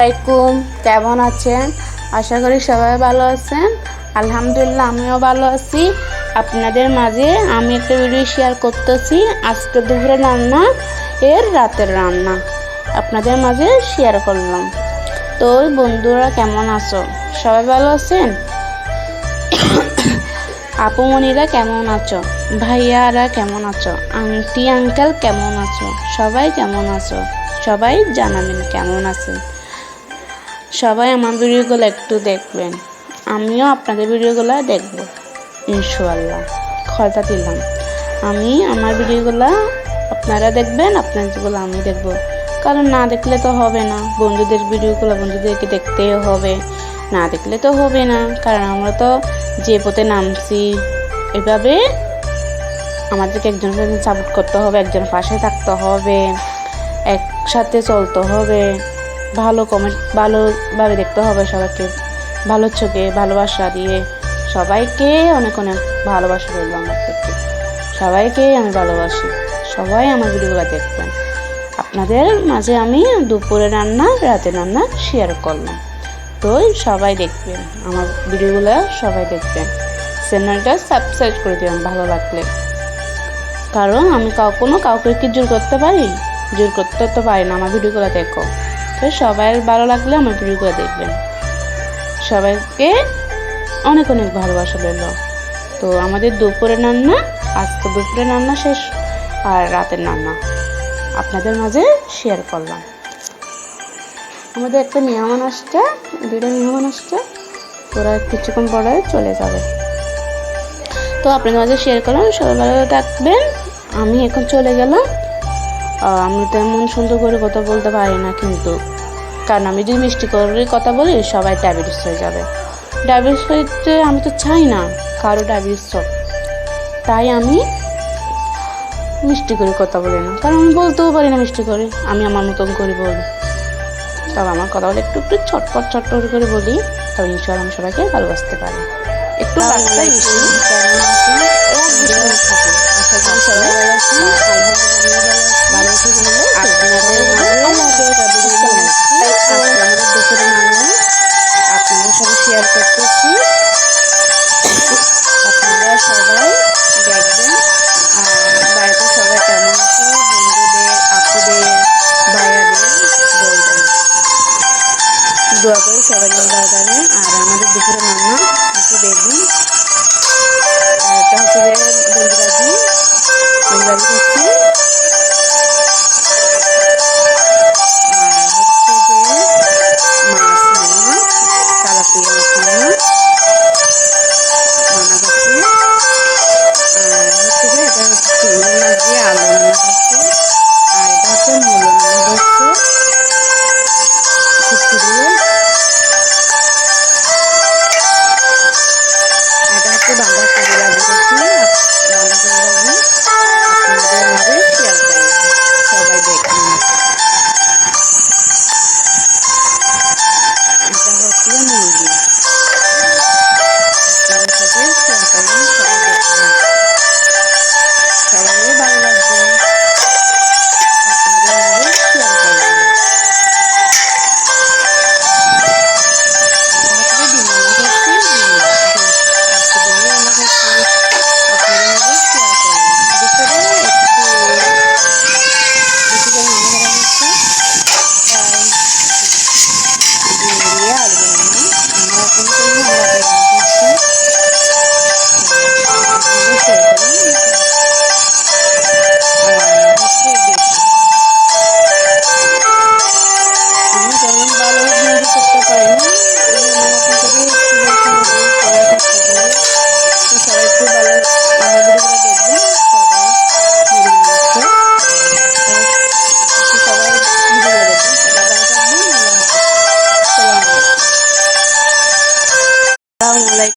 আলাইকুম, কেমন আছেন? আশা করি সবাই ভালো আছেন। আলহামদুলিল্লাহ, আমিও ভালো আছি। আপনাদের মাঝে আমি একটা ভিডিও শেয়ার করতেছি। আজকে দুপুরে রান্না, এর রাতের রান্না। আপনাদের মাঝে শেয়ার করলাম। তো বন্ধুরা, কেমন আছো? সবাই ভালো আছেন? আপুমণিরা কেমন আছো? ভাইয়ারা, কেমন আছো? আন্টি, আঙ্কেল, কেমন আছো? সবাই কেমন আছো? সবাই জানাবেন কেমন আছেন। সবাই আমার ভিডিওগুলো একটু দেখবেন। আমিও আপনাদের ভিডিওগুলো দেখব। ইনশাল্লাহ কথা দিলাম। আমি আমার ভিডিওগুলো আপনারা দেখবেন, আপনাদেরগুলো আমি দেখব। কারণ না দেখলে তো হবে না। বন্ধুদের ভিডিওগুলো বন্ধুদেরকে দেখতেই হবে। না দেখলে তো হবে না। কারণ আমরা তো যে পথে নামছি, এভাবে আমাদেরকে একজনকে সাপোর্ট করতে হবে, একজন পাশে থাকতে হবে, একসাথে চলতে হবে। ভালো কমেন্ট ভালোভাবে দেখতে হবে সবাইকে। ভালো চোখে ভালোবাসা দিয়ে সবাইকে অনেক অনেক ভালোবাসা রইল আমার থেকে সবাইকে আমি ভালোবাসি। সবাই আমার ভিডিওগুলো দেখবেন। আপনাদের মাঝে আমি দুপুরে রান্না, রাতে রান্না শেয়ার করলাম। তো সবাই দেখবেন, আমার ভিডিওগুলো সবাই দেখবেন। চ্যানেলটা সাবস্ক্রাইব করে দেবেন ভালো লাগলে। কারণ আমি কাউ কোনো কাউকে কি জোর করতে পারি? জোর করতে তো পারি না, আমার ভিডিওগুলো দেখো। তো সবাই ভালো লাগলে আমার ভিডিওগুলো দেখবেন। সবাইকে অনেক অনেক ভালোবাসা রইল। তো আমাদের দুপুরে রান্না, আজকে দুপুরে রান্না শেষ, আর রাতের রান্না আপনাদের মাঝে শেয়ার করলাম। আমাদের একটা মেহমান আসছে, দুইটা মেহমান আসছে, ওরা কিছুক্ষণ পরে চলে যাবে। তো আপনাদের মাঝে শেয়ার করলাম, সবাই ভালো থাকবেন। আমি এখন চলে গেলাম। আমি তেমন সুন্দর করে কথা বলতে পারি না কিন্তু কারণ আমি যদি মিষ্টি করে কথা বলি সবাই ডায়াবেটিস হয়ে যাবে ডায়াবেটিস হইতে আমি তো চাই না কারও ডায়াবেটিস হোক তাই আমি মিষ্টি করে কথা বলি না কারণ আমি বলতেও পারি না মিষ্টি করে আমি আমার মতন করে বলি তবে আমার কথা বলে একটু একটু ছটপট ছটপট করে বলি তবে ইনশাল আমি সবাইকে ভালোবাসতে পারি একটু বাংলায় আশা করি সবাই ভালো আছি দোয়া করি সবাই যেন ভালো থাকে আর আমাদের দুপুরে রান্না একটু বেগুন, আর এটা হচ্ছে বন্ধুরাজি বন্ধুরাজি হচ্ছে আর হচ্ছে যে মাছ রান্না তেলাপিয়া বাঁধাকপি